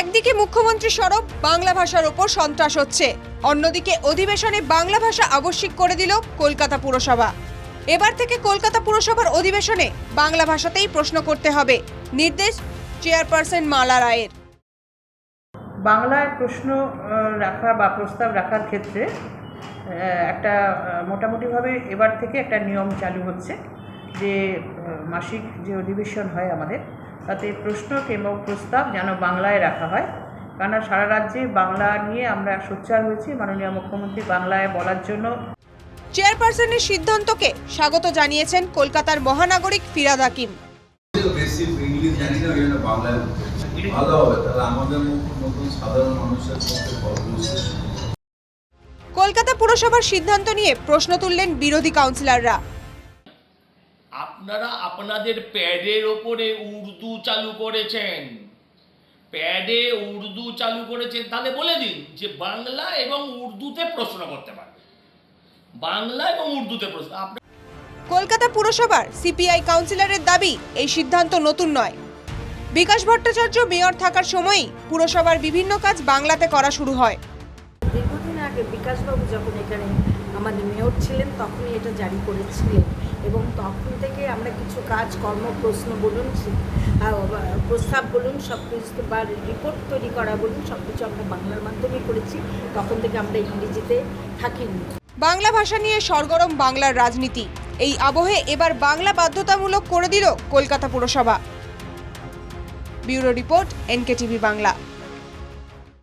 একদিকে মুখ্যমন্ত্রী সরব, বাংলা ভাষার ওপর সন্ত্রাস হচ্ছে। অন্যদিকে অধিবেশনে বাংলা ভাষা আবশ্যিক করে দিল কলকাতা পুরসভা। এবার থেকে কলকাতা পুরসভার অধিবেশনে বাংলা ভাষাতেই প্রশ্ন করতে হবে। নির্দেশ চেয়ারপারসন মালা রায়ের। বাংলায় প্রশ্ন রাখা বা প্রস্তাব রাখার ক্ষেত্রে একটা মোটামুটিভাবে এবার থেকে একটা নিয়ম চালু হচ্ছে যে মাসিক যে অধিবেশন হয় আমাদের তাতে প্রশ্ন এবং প্রস্তাব যেন বাংলায় রাখা হয়। কেননা সারা রাজ্যে বাংলা নিয়ে আমরা সোচ্চার হয়েছি মাননীয় মুখ্যমন্ত্রী বাংলায় বলার জন্য। চেয়ারপারসনের সিদ্ধান্তকে স্বাগত জানিয়েছেন কলকাতার মহানাগরিক ফিরাদ হাকিম। কলকাতা পুরসভার সিদ্ধান্ত নিয়ে প্রশ্ন তুললেন বিরোধী কাউন্সিলররা। আপনারা আপনাদের প্যাডের ওপরে উর্দু চালু করেছেন। প্যাডে উর্দু চালু করেছেন, তাহলে বলে দিন যে বাংলা এবং উর্দুতে প্রশ্ন করতে পারবে। বাংলা এবং উর্দুতে প্রশ্ন আপনার কলকাতা পুরসভার সিপিআই কাউন্সিলরের দাবি, এই সিদ্ধান্ত নতুন নয়। বিকাশ ভট্টাচার্য মেয়র থাকার সময়ই পুরসভার বিভিন্ন কাজ বাংলাতে করা শুরু হয়। আগে বিকাশবাবু যখন এখানে আমাদের মেয়র ছিলেন, তখনই এটা জারি করেছিলেন। এবং তখন থেকে আমরা কিছু কাজ কর্ম প্রশ্ন বলুন প্রস্তাব বলুন সব কিছু বা রিপোর্ট তৈরি করা বলুন সব কিছু আমরা বাংলার মাধ্যমে করেছি। তখন থেকে আমরা ইংরেজিতে থাকিনি। বাংলা ভাষা নিয়ে সরগরম বাংলার রাজনীতি। এই আবহে এবার বাংলা বাধ্যতামূলক করে দিল কলকাতা পুরসভা। Bureau report NK TV Bangla.